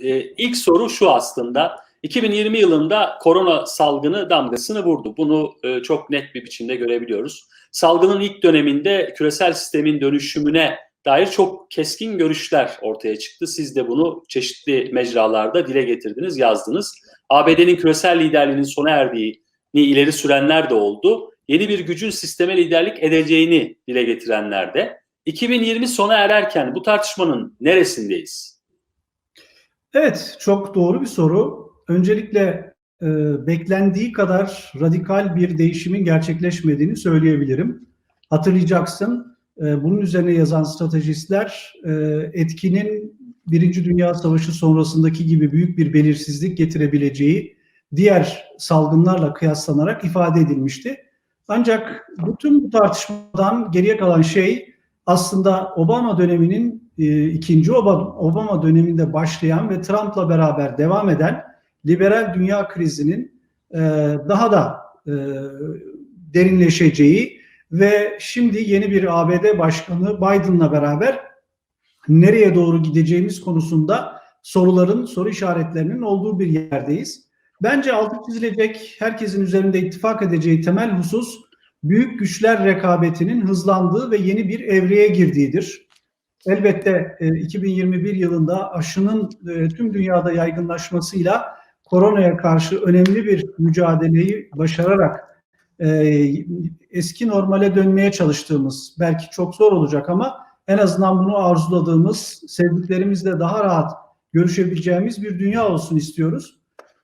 e, ilk soru şu aslında. 2020 yılında korona salgını damgasını vurdu. Bunu e, çok net bir biçimde görebiliyoruz. Salgının ilk döneminde küresel sistemin dönüşümüne dair çok keskin görüşler ortaya çıktı. Siz de bunu çeşitli mecralarda dile getirdiniz, yazdınız. ABD'nin küresel liderliğinin sona erdiğini ileri sürenler de oldu. Yeni bir gücün sisteme liderlik edeceğini dile getirenler de. 2020 sona ererken bu tartışmanın neresindeyiz? Evet, çok doğru bir soru. Öncelikle e, beklendiği kadar radikal bir değişimin gerçekleşmediğini söyleyebilirim. Hatırlayacaksın, e, bunun üzerine yazan stratejistler e, etkinin Birinci Dünya Savaşı sonrasındaki gibi büyük bir belirsizlik getirebileceği diğer salgınlarla kıyaslanarak ifade edilmişti. Ancak bütün bu tartışmadan geriye kalan şey aslında Obama döneminin ikinci Obama döneminde başlayan ve Trump'la beraber devam eden liberal dünya krizinin e, daha da e, derinleşeceği ve şimdi yeni bir ABD Başkanı Biden'la beraber nereye doğru gideceğimiz konusunda soruların, soru işaretlerinin olduğu bir yerdeyiz. Bence altı çizilecek, herkesin üzerinde ittifak edeceği temel husus büyük güçler rekabetinin hızlandığı ve yeni bir evreye girdiğidir. Elbette 2021 yılında aşının tüm dünyada yaygınlaşmasıyla koronaya karşı önemli bir mücadeleyi başararak eski normale dönmeye çalıştığımız, belki çok zor olacak ama en azından bunu arzuladığımız, sevdiklerimizle daha rahat görüşebileceğimiz bir dünya olsun istiyoruz.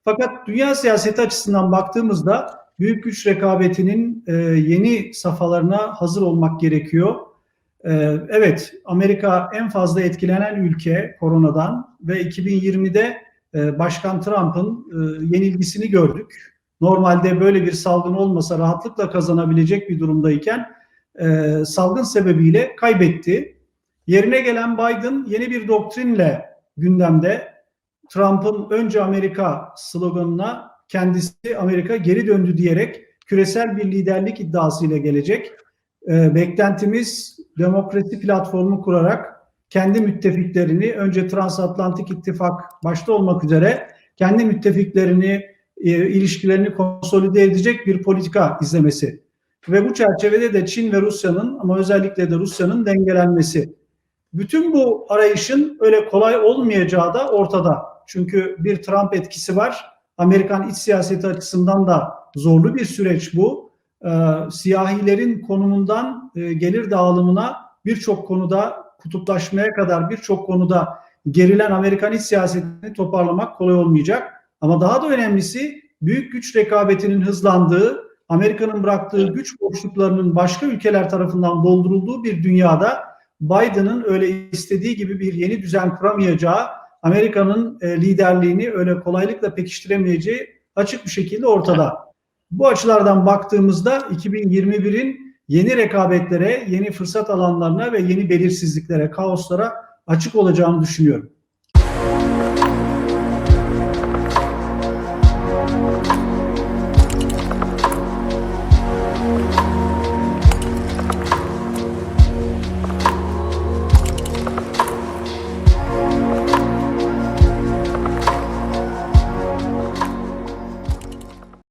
Fakat dünya siyaseti açısından baktığımızda büyük güç rekabetinin e, yeni safhalarına hazır olmak gerekiyor. E, evet, Amerika en fazla etkilenen ülke koronadan ve 2020'de e, Başkan Trump'ın e, yenilgisini gördük. Normalde böyle bir salgın olmasa rahatlıkla kazanabilecek bir durumdayken e, salgın sebebiyle kaybetti. Yerine gelen Biden yeni bir doktrinle gündemde Trump'ın önce Amerika sloganına kendisi Amerika geri döndü diyerek küresel bir liderlik iddiasıyla gelecek. E, beklentimiz demokrasi platformu kurarak kendi müttefiklerini önce Transatlantik İttifak başta olmak üzere kendi müttefiklerini e, ilişkilerini konsolide edecek bir politika izlemesi ve bu çerçevede de Çin ve Rusya'nın ama özellikle de Rusya'nın dengelenmesi. Bütün bu arayışın öyle kolay olmayacağı da ortada. Çünkü bir Trump etkisi var. Amerikan iç siyaseti açısından da zorlu bir süreç bu. Ee, siyahilerin konumundan e, gelir dağılımına birçok konuda kutuplaşmaya kadar birçok konuda gerilen Amerikan iç siyasetini toparlamak kolay olmayacak. Ama daha da önemlisi büyük güç rekabetinin hızlandığı, Amerika'nın bıraktığı güç boşluklarının başka ülkeler tarafından doldurulduğu bir dünyada Biden'ın öyle istediği gibi bir yeni düzen kuramayacağı, Amerika'nın e, liderliğini öyle kolaylıkla pekiştiremeyeceği açık bir şekilde ortada. Bu açılardan baktığımızda 2021'in yeni rekabetlere, yeni fırsat alanlarına ve yeni belirsizliklere, kaoslara açık olacağını düşünüyorum.